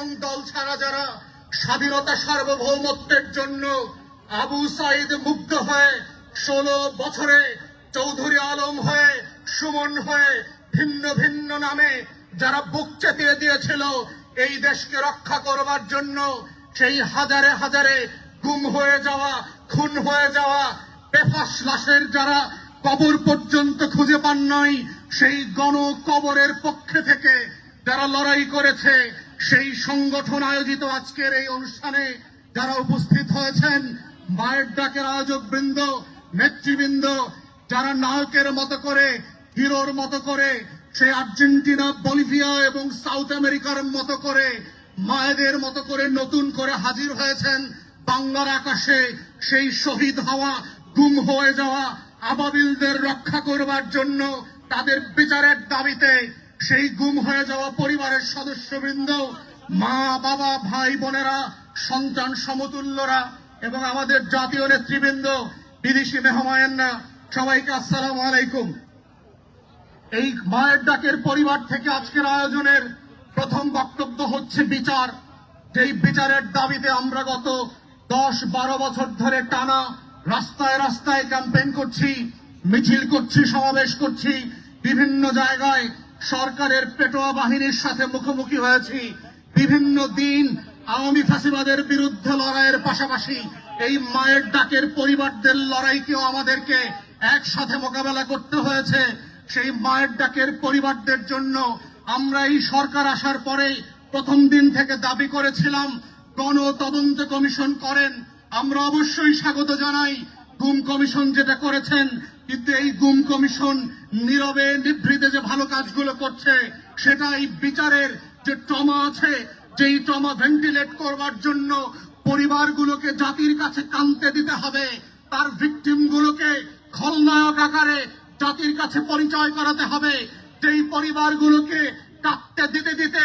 এবং দল ছাড়া যারা স্বাধীনতা সার্বভৌমত্বের জন্য আবু সাইদ মুগ্ধ হয়ে ষোলো বছরে চৌধুরী আলম হয়ে, সুমন হয়ে, ভিন্ন ভিন্ন নামে যারা বুক চেতিয়ে দিয়েছিল এই দেশকে রক্ষা করবার জন্য, সেই হাজারে হাজারে গুম হয়ে যাওয়া, খুন হয়ে যাওয়া, বেফাস লাশের যারা কবর পর্যন্ত খুঁজে পান নাই, সেই গণ কবরের পক্ষে থেকে যারা লড়াই করেছে সেই সংগঠন আয়োজিত আজকের এই অনুষ্ঠানে যারা উপস্থিত হয়েছেন, মায়ের ডাকের আয়োজক বৃন্দ, নেতৃবৃন্দ, যারা নায়কের মতো করে, হিরোর মতো করে সেই আর্জেন্টিনা, বলিভিয়া এবং সাউথ আমেরিকার মতো করে, মায়েদের মতো করে নতুন করে হাজির হয়েছেন, বাংলার আকাশে সেই শহীদ হওয়া, গুম হয়ে যাওয়া আবাবিলদের রক্ষা করবার জন্য তাদের বিচারের দাবিতে সেই গুম হয়ে যাওয়া পরিবারের সদস্যবৃন্দ, মা, বাবা, ভাই, বোনেরা, সন্তান সমতুল্যরা এবং আমাদের জাতীয় নেতৃবৃন্দ, বিদেশি মেহমায়নরা, সবাইকে আসসালামু আলাইকুম। এই মায়ের ডাকের পরিবার থেকে আজকের আয়োজনের প্রথম বক্তব্য হচ্ছে বিচার। যেই বিচারের দাবিতে আমরা গত দশ বারো বছর ধরে টানা রাস্তায় রাস্তায় ক্যাম্পেইন করছি, মিছিল করছি, সমাবেশ করছি, বিভিন্ন জায়গায় সরকারের পেটোয়া বাহিনীর সাথে মুখোমুখি হয়েছি। বিভিন্ন দিন আওয়ামী ফাঁসিবাদের বিরুদ্ধে লড়াইয়ের পাশাপাশি এই মায়ের ডাকের পরিবারদের লড়াইকেও আমাদেরকে একসাথে মোকাবেলা করতে হয়েছে। সেই মায়ের ডাকের পরিবারদের জন্য আমরা এই সরকার আসার পরেই প্রথম দিন থেকে দাবি করেছিলাম গণ তদন্ত কমিশন করেন। আমরা অবশ্যই স্বাগত জানাই। গুম কমিশন যেটা করেছেন কিন্তু এই গুম কমিশন নীরবে নিভৃতে যে ভালো কাজগুলো করছে, সেটা এই বিচারের যে ট্রমা আছে, যেই ট্রমা ভেন্টিলেট করবার জন্য পরিবারগুলোকে জাতির কাছে কানতে দিতে হবে, তার ভিকটিম গুলোকে খলনায়ক আকারে জাতির কাছে পরিচয় করাতে হবে, যেই পরিবারগুলোকে কাঁদতে দিতে দিতে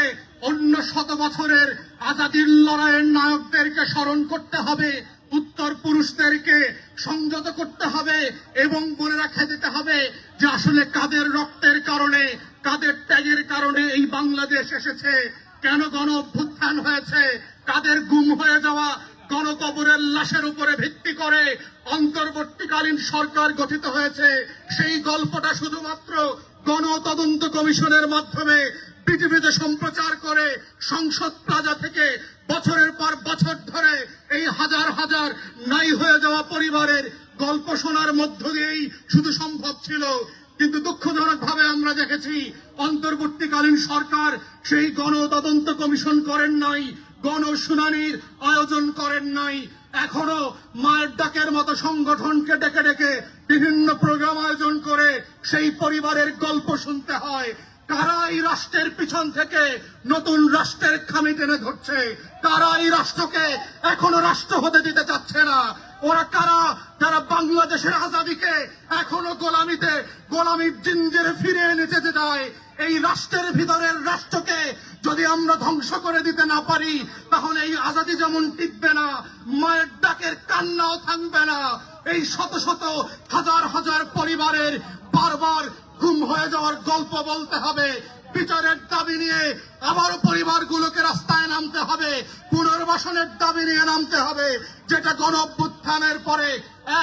অন্য শত বছরের আজাদির লড়াইয়ের নায়কদেরকে স্মরণ করতে হবে উত্তর পুরুষদেরকে সংযত করতে হবে এবং মনে রাখা দিতে হবে যে আসলে কাদের রক্তের কারণে, কাদের ত্যাগের কারণে এই বাংলাদেশ এসেছে, কেন গণ অভ্যুত্থান হয়েছে, কাদের গুম হয়ে যাওয়া গণকবরের লাশের উপরে ভিত্তি করে অন্তর্বর্তীকালীন সরকার গঠিত হয়েছে। সেই গল্পটা শুধুমাত্র গণ তদন্ত কমিশনের মাধ্যমে পৃথিবীতে সম্প্রচার করে সংসদ প্লাজা থেকে বছরের পর বছর ধরে এই হাজার হাজার নাই হয়ে যাওয়া পরিবারের গল্প শোনার মধ্য দিয়েই শুধু সম্ভব ছিল। কিন্তু দুঃখজনক ভাবে আমরা দেখেছি, অন্তর্বর্তীকালীন সরকার সেই গণ তদন্ত কমিশন করেন নাই, গণশুনানির আয়োজন করেন নাই। এখনও মায়ের ডাকের মতো সংগঠনকে ডেকে ডেকে বিভিন্ন প্রোগ্রাম আয়োজন করে সেই পরিবারের গল্প শুনতে হয়। কারা এই রাষ্ট্রের পিছন থেকে নতুন রাষ্ট্রের খামি টেনে ধরছে। কারা এই রাষ্ট্রকে এখনও রাষ্ট্র হতে দিতে চাচ্ছে না। ওরা কারা? যারা বাংলাদেশের আজাদিকে এখনও গোলামিতে গোলামির জিঞ্জেরে ফিরে এনে যেতে চায়, এই রাষ্ট্রের ভিতরের রাষ্ট্রকে যদি আমরা ধ্বংস করে দিতে না পারি, তাহলে এই আজাদি যেমন টিকবে না, মায়ের ডাকের কান্নাও থাকবে না। এই শত শত হাজার হাজার পরিবারের বারবার গুম হয়ে যাওয়ার গল্প বলতে হবে। বিচারের দাবি নিয়ে আবারও পরিবারগুলোকে রাস্তায় নামতে হবে। পুনর্বাসনের দাবি নিয়ে নামতে হবে। যেটা গণ পরে,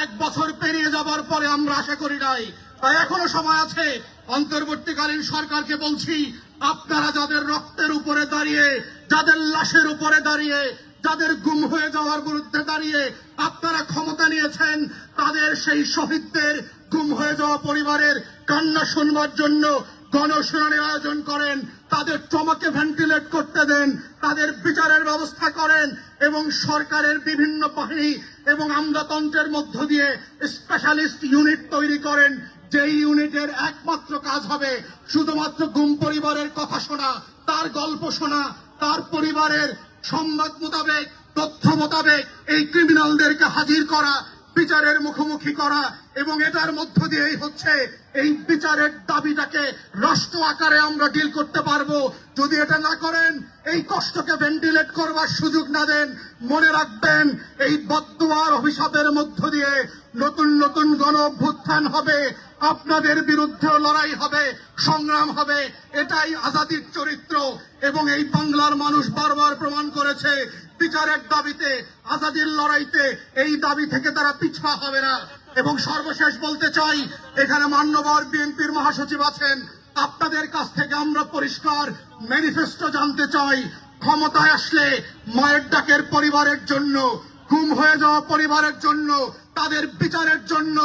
এক বছর পেরিয়ে যাবার পরে আমরা আশা করি নাই। তাই এখনও সময় আছে। অন্তর্বর্তীকালীন সরকারকে বলছি, আপনারা যাদের রক্তের উপরে দাঁড়িয়ে, যাদের লাশের উপরে দাঁড়িয়ে, যাদের গুম হয়ে যাওয়ার বিরুদ্ধে দাঁড়িয়ে আপনারা ক্ষমতা নিয়েছেন, তাদের সেই শহীদদের গুম হয়ে যাওয়া পরিবারের কান্না শুনবার জন্য গণশুনানি আয়োজন করেন, তাদের ট্রমাকে ভেন্টিলেট করতে দেন, তাদের বিচারের ব্যবস্থা করেন এবং সরকারের বিভিন্ন বাহিনী এবং আমলাতন্ত্রের মধ্য দিয়ে স্পেশালিস্ট ইউনিট তৈরি করেন, যেই ইউনিটের একমাত্র কাজ হবে শুধুমাত্র গুম পরিবারের কথা শোনা, তার গল্প শোনা, তার পরিবারের সংবাদ মোতাবেক, তথ্য মোতাবেক এই ক্রিমিনালদেরকে হাজির করা বিচারের মুখোমুখি করা এবং এটার মধ্য দিয়েই হচ্ছে এই বিচারের দাবিটাকে রাষ্ট্র আকারে আমরা ডিল করতে পারব। যদি এটা না করেন, এই কষ্টকে ভেন্টিলেট করবার সুযোগ না দেন, মনে রাখবেন এই বদুয়ার অভিশাপের মধ্য দিয়ে নতুন নতুন গণ অভ্যুত্থান হবে, আপনাদের বিরুদ্ধে লড়াই হবে, সংগ্রাম হবে, এটাই আজাদির চরিত্র এবং এই বাংলার মানুষ বারবার প্রমাণ করেছে বিচারের দাবিতে, আজাদির লড়াইতে এই দাবি থেকে তারা পিছপা হবে না। এবং সর্বশেষ বলতে চাই, এখানে মান্যবর বিএনপির মহাসচিব আছেন। আপনাদের কাছ থেকে আমরা পরিষ্কার ম্যানিফেস্টো জানতে চাই, ক্ষমতায় আসলে মায়ের ডাকের পরিবারের জন্য গুম হয়ে যাওয়া পরিবারের জন্য, তাদের বিচারের জন্য,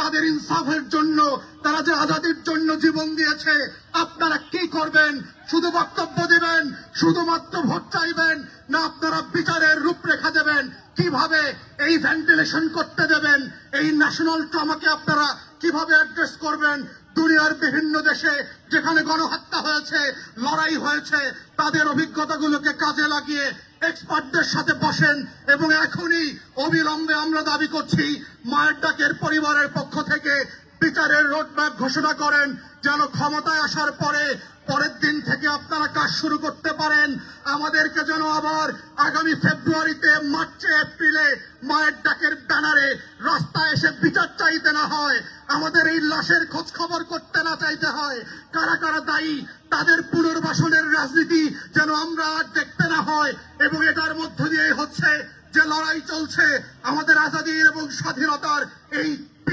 তাদের ইনসাফের জন্য, তারা যে আজাদির জন্য জীবন দিয়েছে, আপনারা কি করবেন? শুধু বক্তব্য দেবেন, শুধুমাত্র ভোট চাইবেন না আপনারা বিচারের রূপরেখা দেবেন। কীভাবে এই ভেন্টিলেশন করতে দেবেন, এই ন্যাশনাল ট্রমাকে আপনারা কীভাবে অ্যাড্রেস করবেন? দুনিয়ার বিভিন্ন দেশে যেখানে গণহত্যা হয়েছে, লড়াই হয়েছে, তাদের অভিজ্ঞতাগুলোকে কাজে লাগিয়ে এক্সপার্টদের সাথে বসেন এবং এখনই অবিলম্বে আমরা দাবি করছি, মায়ের ডাকের পরিবারের পক্ষ থেকে বিচারের রোডম্যাপ ঘোষণা করেন। যেন ক্ষমতায় আসার পরে, পরের দিন থেকে আপনারা কাজ শুরু করতে পারেন। আমাদেরকে যেন আবার আগামী ফেব্রুয়ারিতে, মার্চে, এপ্রিলে মায়ের ডাকের ব্যানারে রাস্তায় এসে বিচার চাইতে না হয়, আমাদের এই লাশের খোঁজ খবর করতে না চাইতে হয়। কারা কারা দায়ী, তাদের পুনর্বাসনের রাজনীতি যেন আমরা আর দেখতে না হয়, এবং এটার মধ্য দিয়ে হচ্ছে যে লড়াই চলছে, আমাদের আজাদির এবং স্বাধীনতার এই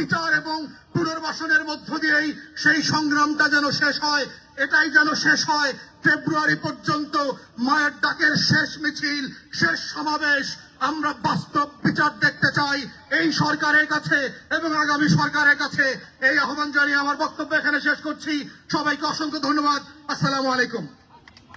বিচার এবং পুনর্বাসনের মধ্য দিয়েই সেই সংগ্রামটা যেন শেষ হয়, এটাই যেন শেষ হয়। ফেব্রুয়ারি পর্যন্ত মায়ের ডাকের শেষ মিছিল, শেষ সমাবেশ আমরা বাস্তব বিচার দেখতে চাই এই সরকারের কাছে এবং আগামী সরকারের কাছে। এই আহ্বান জানিয়ে আমার বক্তব্য এখানে শেষ করছি। সবাইকে অসংখ্য ধন্যবাদ। আসসালামু আলাইকুম।